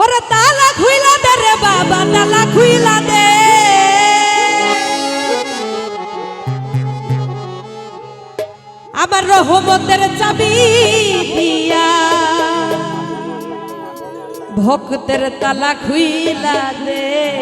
ওরে তালা রে তালা রহমতের চাবি দিয়া ভক্তের তালা খুইলা দে।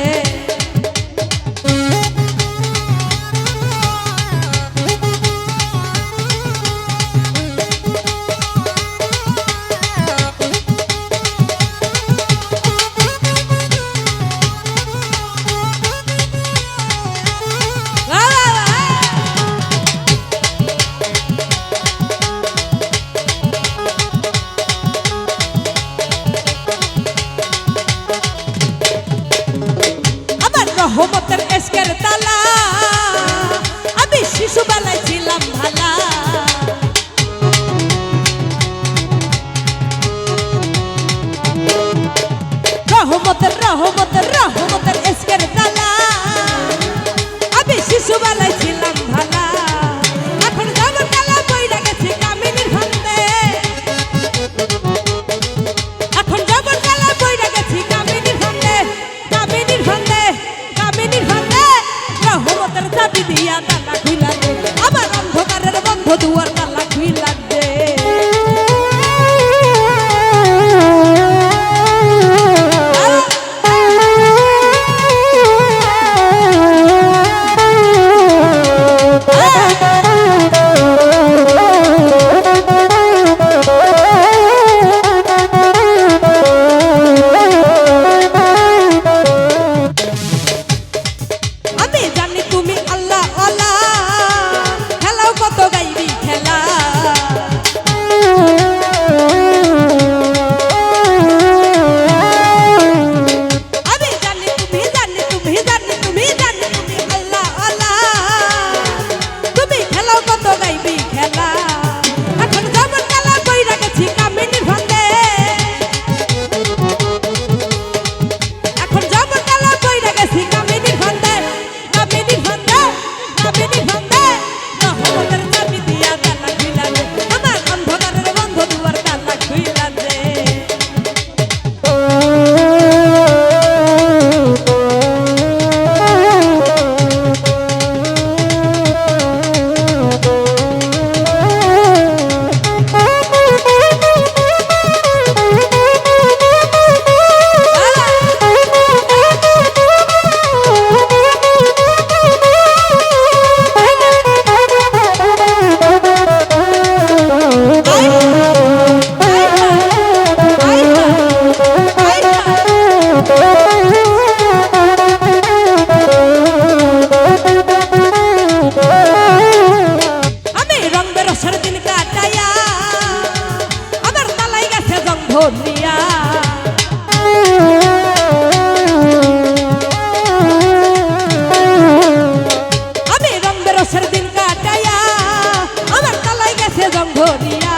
গেছে জং ধনিয়া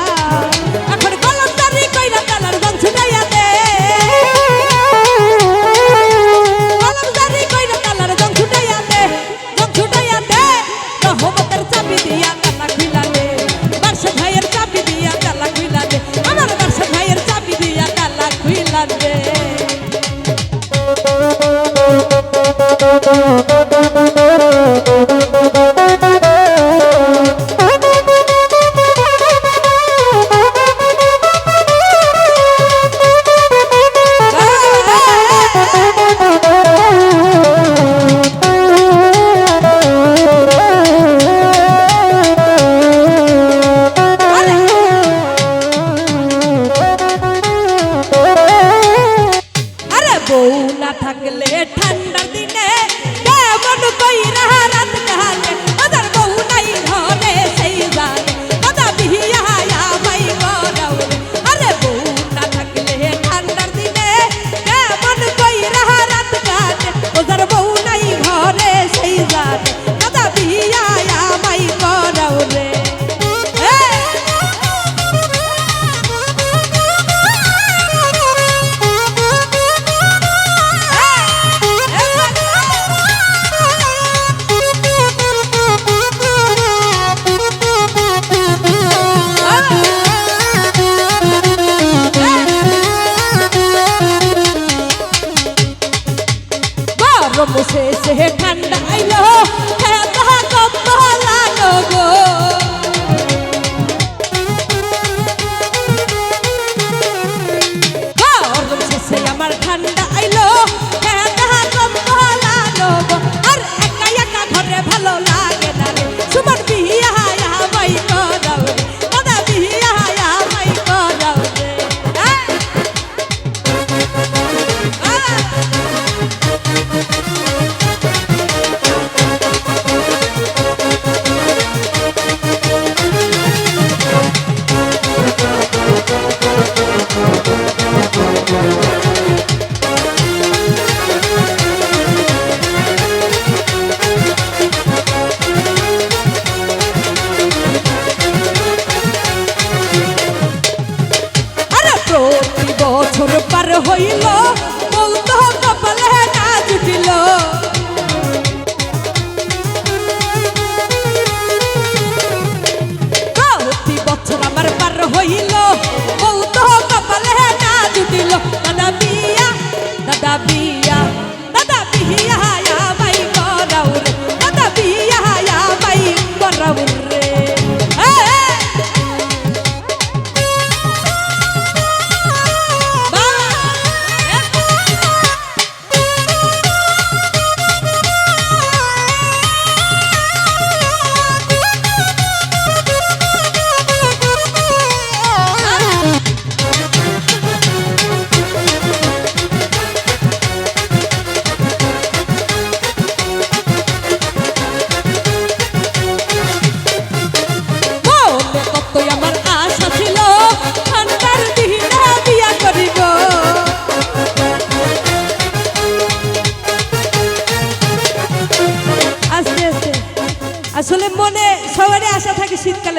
এখন কলম দারি কইরা তালার জং ছুটাইয়া দে। কলম দারি কইরা তালার জং ছুটাইয়া দে জং ছুটাইয়া দে। রহমতের চাবি দিয়া তালা খুইলা দে। বার্ষে ভাইয়ের চাবি দিয়া তালা খুইলা দে। আমার বার্ষে ভাইয়ের চাবি দিয়া তালা খুইলা দে।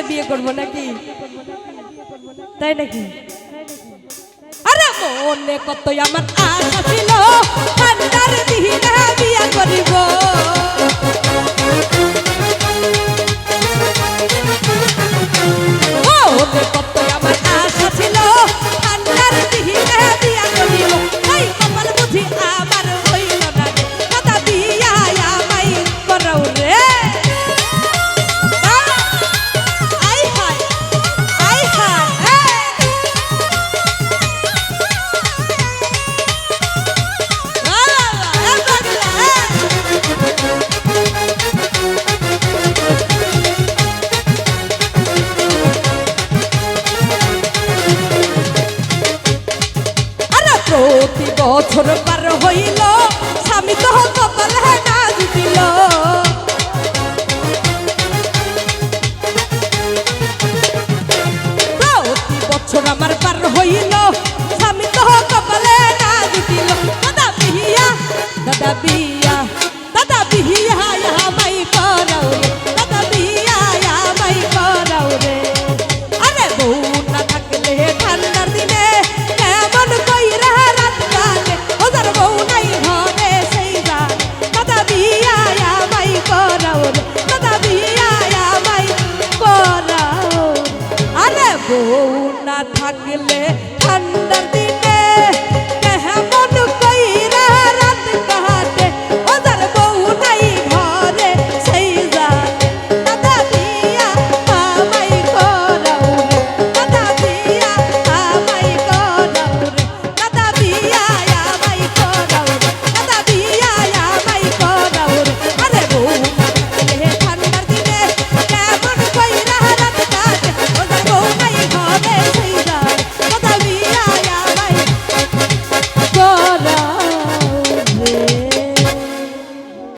বিয়ে করব নাকি? তাই নাকি? আরে মনে কত আমার আশা ছিল ঠান্ডার করিব। কত আমার கண்டர்